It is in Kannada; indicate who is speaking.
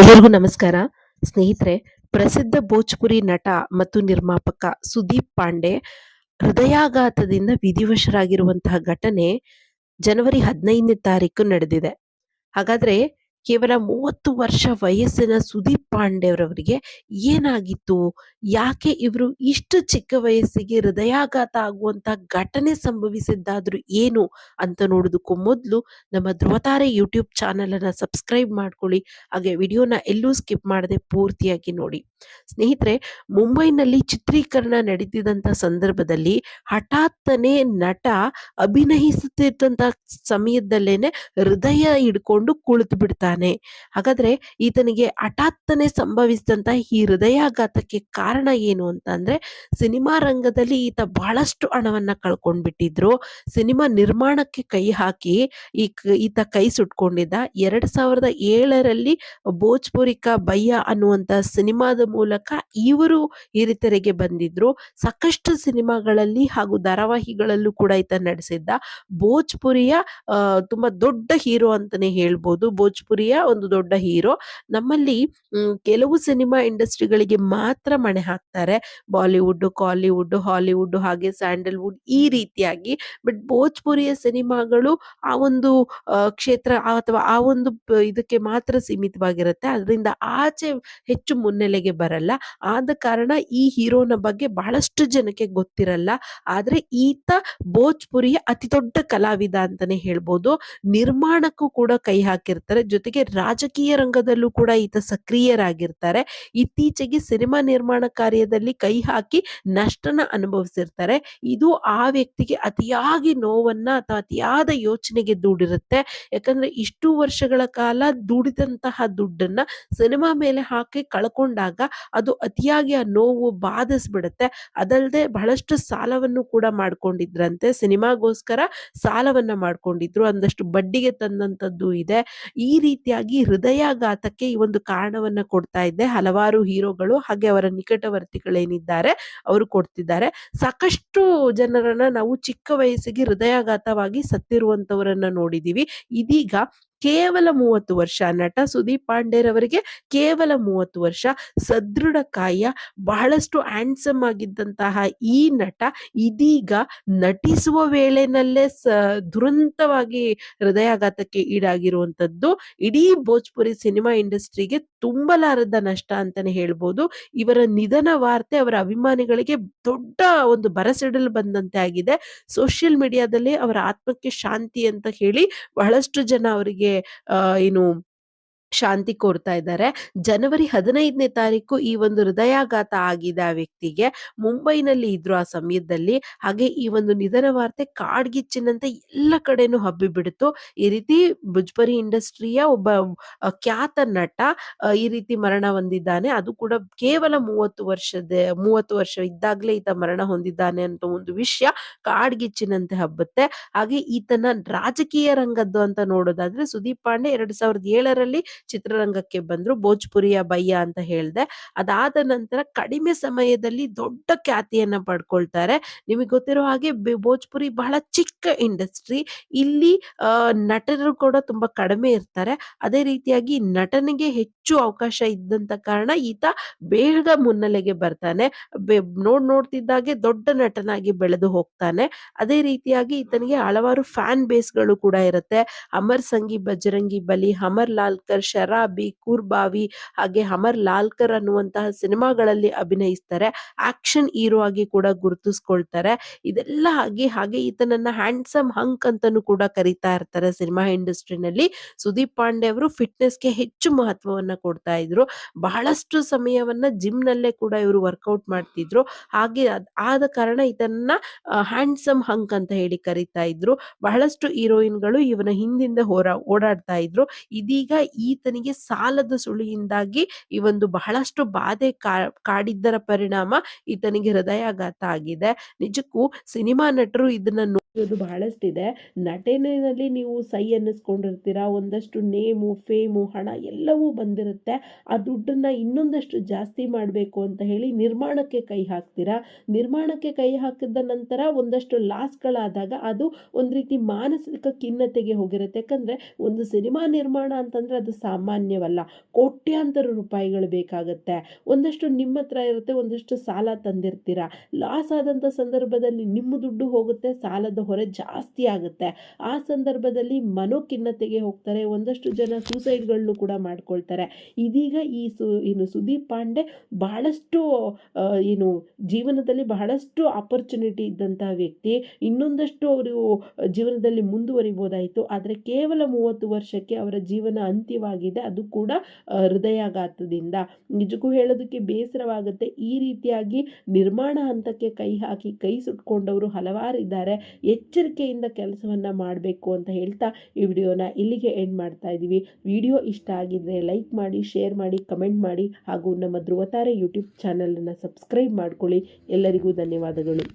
Speaker 1: ಎಲ್ಲರಿಗೂ ನಮಸ್ಕಾರ. ಸ್ನೇಹಿತರೆ, ಪ್ರಸಿದ್ಧ ಭೋಜ್ಪುರಿ ನಟ ಮತ್ತು ನಿರ್ಮಾಪಕ ಸುದೀಪ್ ಪಾಂಡೆ ಹೃದಯಾಘಾತದಿಂದ ವಿಧಿವಶರಾಗಿರುವಂತಹ ಘಟನೆ ಜನವರಿ ಹದಿನೈದನೇ ತಾರೀಕು ನಡೆದಿದೆ. ಹಾಗಾದ್ರೆ ಕೇವಲ ಮೂವತ್ತು ವರ್ಷ ವಯಸ್ಸಿನ ಸುದೀಪ್ ಪಾಂಡೆಯವರವರಿಗೆ ಏನಾಗಿತ್ತು? ಯಾಕೆ ಇವರು ಇಷ್ಟು ಚಿಕ್ಕ ವಯಸ್ಸಿಗೆ ಹೃದಯಾಘಾತ ಆಗುವಂತ ಘಟನೆ ಸಂಭವಿಸಿದ್ದಾದ್ರೂ ಏನು ಅಂತ ನೋಡೋದಕ್ಕೂ ಮೊದಲು ನಮ್ಮ ಧ್ರುವತಾರೆ ಯೂಟ್ಯೂಬ್ ಚಾನೆಲ್ ಅನ್ನ ಸಬ್ಸ್ಕ್ರೈಬ್ ಮಾಡ್ಕೊಳ್ಳಿ. ಹಾಗೆ ವಿಡಿಯೋನ ಎಲ್ಲೂ ಸ್ಕಿಪ್ ಮಾಡದೆ ಪೂರ್ತಿಯಾಗಿ ನೋಡಿ. ಸ್ನೇಹಿತರೆ, ಮುಂಬೈನಲ್ಲಿ ಚಿತ್ರೀಕರಣ ನಡೀತಿದಂತ ಸಂದರ್ಭದಲ್ಲಿ ಹಠಾತ್ತನೆ ನಟ ಅಭಿನಯಿಸುತ್ತಿದ್ದಂತ ಸಮಯದಲ್ಲೇನೆ ಹೃದಯ ಹಿಡ್ಕೊಂಡು ಕುಳಿತು ಬಿಡ್ತಾನೆ ಹಾಗಾದ್ರೆ ಈತನಿಗೆ ಹಠಾತ್ತನೆ ಸಂಭವಿಸಿದಂತ ಈ ಹೃದಯಾಘಾತಕ್ಕೆ ಕಾರಣ ಏನು ಅಂತ ಅಂದ್ರೆ ಸಿನಿಮಾ ರಂಗದಲ್ಲಿ ಈತ ಬಹಳಷ್ಟು ಹಣವನ್ನ ಕಳ್ಕೊಂಡ್ಬಿಟ್ಟಿದ್ರು. ಸಿನಿಮಾ ನಿರ್ಮಾಣಕ್ಕೆ ಕೈ ಹಾಕಿ ಈತ ಕೈ ಸುಟ್ಕೊಂಡಿದ್ದ. ಎರಡ್ ಸಾವಿರದ ಏಳರಲ್ಲಿ ಭೋಜ್ಪುರಿಕ ಬಯ್ಯ ಅನ್ನುವಂತ ಸಿನಿಮಾದ ಮೂಲಕ ಇವರು ಹಿರಿತೆರೆಗೆ ಬಂದಿದ್ರು. ಸಾಕಷ್ಟು ಸಿನಿಮಾಗಳಲ್ಲಿ ಹಾಗೂ ಧಾರಾವಾಹಿಗಳಲ್ಲೂ ಕೂಡ ಈತ ನಡೆಸಿದ್ದ. ಭೋಜ್ಪುರಿಯ ತುಂಬಾ ದೊಡ್ಡ ಹೀರೋ ಅಂತಾನೆ ಹೇಳ್ಬೋದು. ಭೋಜ್ಪುರಿಯ ಒಂದು ದೊಡ್ಡ ಹೀರೋ. ನಮ್ಮಲ್ಲಿ ಕೆಲವು ಸಿನಿಮಾ ಇಂಡಸ್ಟ್ರಿಗಳಿಗೆ ಮಾತ್ರ ಮಣೆ ಹಾಕ್ತಾರೆ. ಬಾಲಿವುಡ್, ಕಾಲಿವುಡ್, ಹಾಲಿವುಡ್ ಹಾಗೆ ಸ್ಯಾಂಡಲ್ವುಡ್ ಈ ರೀತಿಯಾಗಿ. ಬಟ್ ಭೋಜ್ಪುರಿಯ ಸಿನಿಮಾಗಳು ಆ ಒಂದು ಕ್ಷೇತ್ರ ಅಥವಾ ಆ ಒಂದು ಇದಕ್ಕೆ ಮಾತ್ರ ಸೀಮಿತವಾಗಿರುತ್ತೆ. ಅದರಿಂದ ಆಚೆ ಹೆಚ್ಚು ಮುನ್ನೆಲೆಗೆ ಬರಲ್ಲ. ಆದ ಕಾರಣ ಈ ಹೀರೋನ ಬಗ್ಗೆ ಬಹಳಷ್ಟು ಜನಕ್ಕೆ ಗೊತ್ತಿರಲ್ಲ. ಆದ್ರೆ ಈತ ಭೋಜ್ಪುರಿಯ ಅತಿ ದೊಡ್ಡ ಕಲಾವಿದ ಅಂತಾನೆ ಹೇಳ್ಬೋದು. ನಿರ್ಮಾಣಕ್ಕೂ ಕೂಡ ಕೈ ಹಾಕಿರ್ತಾರೆ. ಜೊತೆಗೆ ರಾಜಕೀಯ ರಂಗದಲ್ಲೂ ಕೂಡ ಈತ ಸಕ್ರಿಯರಾಗಿರ್ತಾರೆ. ಇತ್ತೀಚೆಗೆ ಸಿನಿಮಾ ನಿರ್ಮಾಣ ಕಾರ್ಯದಲ್ಲಿ ಕೈ ಹಾಕಿ ನಷ್ಟನ ಅನುಭವಿಸಿರ್ತಾರೆ. ಇದು ಆ ವ್ಯಕ್ತಿಗೆ ಅತಿಯಾಗಿ ನೋವನ್ನ ಅಥವಾ ಅತಿಯಾದ ಯೋಚನೆಗೆ ದೂಡಿರುತ್ತೆ. ಯಾಕಂದ್ರೆ ಇಷ್ಟು ವರ್ಷಗಳ ಕಾಲ ದುಡಿದಂತಹ ದುಡ್ಡನ್ನ ಸಿನಿಮಾ ಮೇಲೆ ಹಾಕಿ ಕಳ್ಕೊಂಡಾಗ ಅದು ಅತಿಯಾಗಿ ಆ ನೋವು ಬಾಧಿಸ್ಬಿಡುತ್ತೆ. ಅದಲ್ಲದೆ ಬಹಳಷ್ಟು ಸಾಲವನ್ನು ಕೂಡ ಮಾಡ್ಕೊಂಡಿದ್ರಂತೆ. ಸಿನಿಮಾಗೋಸ್ಕರ ಸಾಲವನ್ನ ಮಾಡ್ಕೊಂಡಿದ್ರು. ಒಂದಷ್ಟು ಬಡ್ಡಿಗೆ ತಂದಂತದ್ದು ಇದೆ. ಈ ರೀತಿಯಾಗಿ ಹೃದಯಾಘಾತಕ್ಕೆ ಈ ಒಂದು ಕಾರಣವನ್ನ ಕೊಡ್ತಾ ಇದ್ದೆ. ಹಲವಾರು ಹೀರೋಗಳು ಹಾಗೆ ಅವರ ನಿಕಟವರ್ತಿಗಳೇನಿದ್ದಾರೆ ಅವರು ಕೊಡ್ತಿದ್ದಾರೆ. ಸಾಕಷ್ಟು ಜನರನ್ನ ನಾವು ಚಿಕ್ಕ ವಯಸ್ಸಿಗೆ ಹೃದಯಾಘಾತವಾಗಿ ಸತ್ತಿರುವಂತವರನ್ನ ನೋಡಿದೀವಿ. ಇದೀಗ ಕೇವಲ ಮೂವತ್ತು ವರ್ಷ ನಟ ಸುದೀಪ್ ಪಾಂಡೆರವರಿಗೆ ಕೇವಲ ಮೂವತ್ತು ವರ್ಷ ಸದೃಢ ಕಾಯ, ಬಹಳಷ್ಟು ಹ್ಯಾಂಡ್ಸಮ್ ಆಗಿದ್ದಂತಹ ಈ ನಟ ಇದೀಗ ನಟಿಸುವ ವೇಳೆನಲ್ಲೇ ಸ ದುರಂತವಾಗಿ ಹೃದಯಾಘಾತಕ್ಕೆ ಈಡಾಗಿರುವಂತದ್ದು ಇಡೀ ಭೋಜ್ಪುರಿ ಸಿನಿಮಾ ಇಂಡಸ್ಟ್ರಿಗೆ ತುಂಬಲಾರದ ನಷ್ಟ ಅಂತಾನೆ ಹೇಳ್ಬೋದು. ಇವರ ನಿಧನ ವಾರ್ತೆ ಅವರ ಅಭಿಮಾನಿಗಳಿಗೆ ದೊಡ್ಡ ಒಂದು ಬರಸಿಡಲು ಬಂದಂತೆ ಆಗಿದೆ. ಸೋಷಿಯಲ್ ಮೀಡಿಯಾದಲ್ಲಿ ಅವರ ಆತ್ಮಕ್ಕೆ ಶಾಂತಿ ಅಂತ ಹೇಳಿ ಬಹಳಷ್ಟು ಜನ ಅವರಿಗೆ ಏನು ಶಾಂತಿ ಕೋರ್ತಾ ಇದ್ದಾರೆ. ಜನವರಿ ಹದಿನೈದನೇ ತಾರೀಕು ಈ ಒಂದು ಹೃದಯಾಘಾತ ಆಗಿದೆ ಆ ವ್ಯಕ್ತಿಗೆ. ಮುಂಬೈನಲ್ಲಿ ಇದ್ರು ಆ ಸಮಯದಲ್ಲಿ. ಹಾಗೆ ಈ ಒಂದು ನಿಧನ ವಾರ್ತೆ ಕಾಡ್ಗಿಚ್ಚಿನಂತೆ ಎಲ್ಲ ಕಡೆನೂ ಹಬ್ಬಿಬಿಡ್ತು. ಈ ರೀತಿ ಭುಜ್ಪರಿ ಇಂಡಸ್ಟ್ರಿಯ ಒಬ್ಬ ಖ್ಯಾತ ನಟ ಈ ರೀತಿ ಮರಣ ಹೊಂದಿದ್ದಾನೆ. ಅದು ಕೂಡ ಕೇವಲ ಮೂವತ್ತು ವರ್ಷದ, ಮೂವತ್ತು ವರ್ಷ ಇದ್ದಾಗಲೇ ಈತ ಮರಣ ಹೊಂದಿದ್ದಾನೆ ಅಂತ ಒಂದು ವಿಷಯ ಕಾಡ್ಗಿಚ್ಚಿನಂತೆ ಹಬ್ಬುತ್ತೆ. ಹಾಗೆ ಈತನ ರಾಜಕೀಯ ರಂಗದ್ದು ಅಂತ ನೋಡೋದಾದ್ರೆ ಸುದೀಪ್ ಪಾಂಡೆ ಎರಡ್ ಸಾವಿರದ ಏಳರಲ್ಲಿ ಚಿತ್ರರಂಗಕ್ಕೆ ಬಂದ್ರು. ಭೋಜ್ಪುರಿಯ ಬಯ್ಯ ಅಂತ ಹೇಳ್ದೆ. ಅದಾದ ನಂತರ ಕಡಿಮೆ ಸಮಯದಲ್ಲಿ ದೊಡ್ಡ ಖ್ಯಾತಿಯನ್ನ ಪಡ್ಕೊಳ್ತಾರೆ. ನಿಮಗೆ ಗೊತ್ತಿರೋ ಹಾಗೆ ಭೋಜ್ಪುರಿ ಬಹಳ ಚಿಕ್ಕ ಇಂಡಸ್ಟ್ರಿ. ಇಲ್ಲಿ ನಟರು ಕೂಡ ತುಂಬಾ ಕಡಿಮೆ ಇರ್ತಾರೆ. ಅದೇ ರೀತಿಯಾಗಿ ನಟನಿಗೆ ಹೆಚ್ಚು ಅವಕಾಶ ಇದ್ದಂತ ಕಾರಣ ಈತ ಬೇಗ ಮುನ್ನೆಲೆಗೆ ಬರ್ತಾನೆ. ನೋಡ್, ನೋಡ್ತಿದ್ದಾಗೆ ದೊಡ್ಡ ನಟನಾಗಿ ಬೆಳೆದು ಹೋಗ್ತಾನೆ. ಅದೇ ರೀತಿಯಾಗಿ ಈತನಿಗೆ ಹಲವಾರು ಫ್ಯಾನ್ ಬೇಸ್ಗಳು ಕೂಡ ಇರುತ್ತೆ. ಅಮರ್ ಸಂಗಿ ಬಜರಂಗಿ ಬಲಿ, ಅಮರ್ ಲಾಲ್ಕರ್ ಶರಾಬಿ, ಕೂರ್ಬಾವಿ, ಹಾಗೆ ಅಮರ್ ಲಾಲ್ಕರ್ ಅನ್ನುವಂತಹ ಸಿನಿಮಾಗಳಲ್ಲಿ ಅಭಿನಯಿಸ್ತಾರೆ. ಆಕ್ಷನ್ ಹೀರೋ ಆಗಿ ಕೂಡ ಗುರುತಿಸ್ಕೊಳ್ತಾರೆ. ಇದೆಲ್ಲ ಆಗಿ ಹಾಗೆ ಈತನನ್ನ ಹ್ಯಾಂಡ್ಸಮ್ ಹಂಕ್ ಅಂತಾನೂ ಕೂಡ ಕರೀತಾ ಇರ್ತಾರೆ ಸಿನಿಮಾ ಇಂಡಸ್ಟ್ರಿನಲ್ಲಿ. ಸುದೀಪ್ ಪಾಂಡೆ ಅವರು ಫಿಟ್ನೆಸ್ಗೆ ಹೆಚ್ಚು ಮಹತ್ವವನ್ನ ಕೊಡ್ತಾ ಇದ್ರು. ಬಹಳಷ್ಟು ಸಮಯವನ್ನ ಜಿಮ್ ನಲ್ಲೇ ಕೂಡ ಇವರು ವರ್ಕೌಟ್ ಮಾಡ್ತಿದ್ರು. ಹಾಗೆ ಆದ ಕಾರಣ ಇದನ್ನ ಹ್ಯಾಂಡ್ಸಮ್ ಹಂಕ್ ಅಂತ ಹೇಳಿ ಕರೀತಾ ಇದ್ರು. ಬಹಳಷ್ಟು ಹೀರೋಯಿನ್ಗಳು ಇವನ ಹಿಂದಿಂದ ಹೋರಾ, ಓಡಾಡ್ತಾ ಇದ್ರು. ಇದೀಗ ಈತನಿಗೆ ಸಾಲದ ಸುಳಿಯಿಂದಾಗಿ ಈ ಒಂದು ಬಹಳಷ್ಟು ಬಾಧೆ ಕಾಡಿದ್ದರ ಪರಿಣಾಮ ಈತನಿಗೆ ಹೃದಯಾಘಾತ ಆಗಿದೆ. ನಿಜಕ್ಕೂ ಸಿನಿಮಾ ನಟರು ಇದನ್ನ ತೆಗೆಯೋದು ಬಹಳಷ್ಟಿದೆ. ನಟನೆಯಲ್ಲಿ ನೀವು ಸೈ ಅನ್ನಿಸ್ಕೊಂಡಿರ್ತೀರ, ಒಂದಷ್ಟು ನೇಮು, ಫೇಮು, ಹಣ ಎಲ್ಲವೂ ಬಂದಿರುತ್ತೆ. ಆ ದುಡ್ಡನ್ನು ಇನ್ನೊಂದಷ್ಟು ಜಾಸ್ತಿ ಮಾಡಬೇಕು ಅಂತ ಹೇಳಿ ನಿರ್ಮಾಣಕ್ಕೆ ಕೈ ಹಾಕ್ತೀರಾ? ನಿರ್ಮಾಣಕ್ಕೆ ಕೈ ಹಾಕಿದ ನಂತರ ಒಂದಷ್ಟು ಲಾಸ್ಗಳಾದಾಗ ಅದು ಒಂದು ರೀತಿ ಮಾನಸಿಕ ಖಿನ್ನತೆಗೆ ಹೋಗಿರುತ್ತೆ. ಯಾಕಂದರೆ ಒಂದು ಸಿನಿಮಾ ನಿರ್ಮಾಣ ಅಂತಂದರೆ ಅದು ಸಾಮಾನ್ಯವಲ್ಲ. ಕೋಟ್ಯಾಂತರ ರೂಪಾಯಿಗಳು ಬೇಕಾಗುತ್ತೆ. ಒಂದಷ್ಟು ನಿಮ್ಮ ಹತ್ರ ಇರುತ್ತೆ, ಒಂದಷ್ಟು ಸಾಲ ತಂದಿರ್ತೀರ? ಲಾಸ್ ಆದಂಥ ಸಂದರ್ಭದಲ್ಲಿ ನಿಮ್ಮ ದುಡ್ಡು ಹೋಗುತ್ತೆ, ಸಾಲದ ಹೊರೆ ಜಾಸ್ತಿ ಆಗುತ್ತೆ. ಆ ಸಂದರ್ಭದಲ್ಲಿ ಮನೋಖಿನ್ನತೆಗೆ ಹೋಗ್ತಾರೆ. ಒಂದಷ್ಟು ಜನ ಸೂಸೈಡ್ಗಳನ್ನು ಕೂಡ ಮಾಡ್ಕೊಳ್ತಾರೆ. ಇದೀಗ ಈ ಸು ಏನು ಸುದೀಪ್ ಪಾಂಡೆ ಬಹಳಷ್ಟು ಏನು ಜೀವನದಲ್ಲಿ ಬಹಳಷ್ಟು ಆಪರ್ಚುನಿಟಿ ಇದ್ದಂಥ ವ್ಯಕ್ತಿ. ಇನ್ನೊಂದಷ್ಟು ಅವರು ಜೀವನದಲ್ಲಿ ಮುಂದುವರಿಬೋದಾಯಿತು. ಆದರೆ ಕೇವಲ ಮೂವತ್ತು ವರ್ಷಕ್ಕೆ ಅವರ ಜೀವನ ಅಂತ್ಯವಾಗಿದೆ. ಅದು ಕೂಡ ಹೃದಯಾಘಾತದಿಂದ. ನಿಜಕ್ಕೂ ಹೇಳೋದಕ್ಕೆ ಬೇಸರವಾಗುತ್ತೆ. ಈ ರೀತಿಯಾಗಿ ನಿರ್ಮಾಣ ಹಂತಕ್ಕೆ ಕೈ ಹಾಕಿ, ಕೈ ಸುಟ್ಕೊಂಡವರು ಹಲವಾರು ಇದ್ದಾರೆ ಎಚ್ಚರಿಕೆಯಿಂದ ಕೆಲಸವನ್ನು ಮಾಡಬೇಕು ಅಂತ ಹೇಳ್ತಾ ಈ ವಿಡಿಯೋನ ಇಲ್ಲಿಗೆ ಎಂಡ್ ಮಾಡ್ತಾ ಇದ್ದೀವಿ ವಿಡಿಯೋ ಇಷ್ಟ ಆಗಿದ್ರೆ ಲೈಕ್ ಮಾಡಿ ಶೇರ್ ಮಾಡಿ ಕಮೆಂಟ್ ಮಾಡಿ ಹಾಗೂ ನಮ್ಮ ಧ್ರುವತಾರೆ ಯೂಟ್ಯೂಬ್ ಚಾನಲನ್ನು ಸಬ್ಸ್ಕ್ರೈಬ್ ಮಾಡ್ಕೊಳ್ಳಿ. ಎಲ್ಲರಿಗೂ ಧನ್ಯವಾದಗಳು.